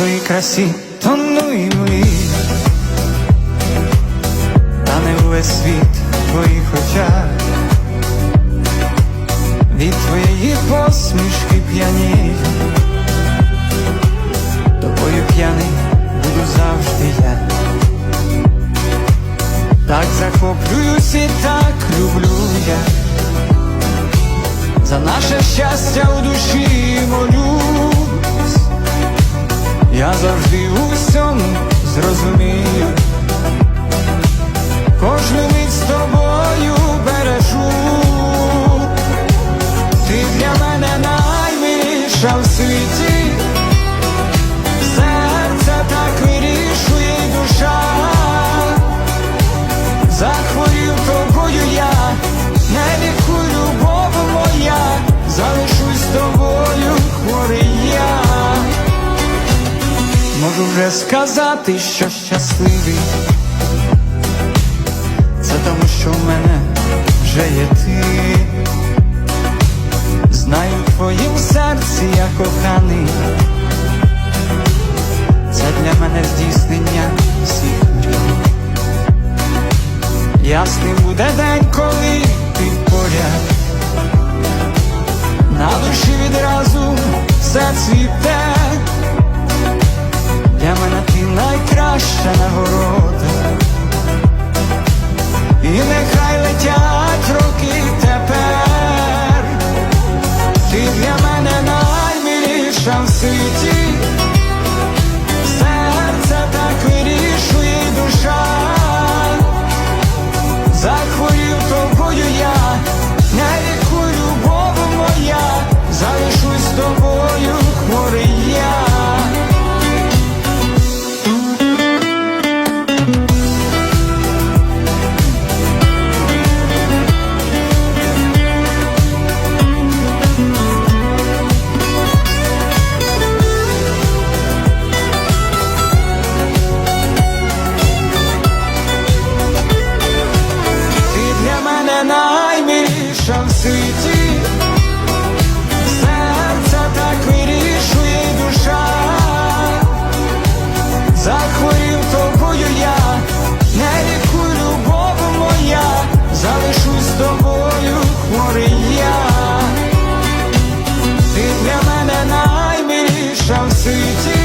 твоїй красі тону і млію, та не увесь світ в твоїх очах. Від твоєї посмішки п'янію, тобою п'яний буду завжди я. Так захоплююсь і так люблю я. За наше щастя у душі молюсь, я завжди у всьому зрозумію, кожну мить з тобою бережу, ти для мене найміша в світі, Сказати, що щасливий. Це тому, що в мене вже є ти. Знаю в твоїм серці я коханий. Це для мене здійснення всіх мрій. Ясним буде день, коли ти поряд. На душі відразу все цвіте. світі, серце так вирішує душа, захворів тобою я, не лікуй любов моя, залишусь тобою, хворий я, ти для мене наймиліша в світі.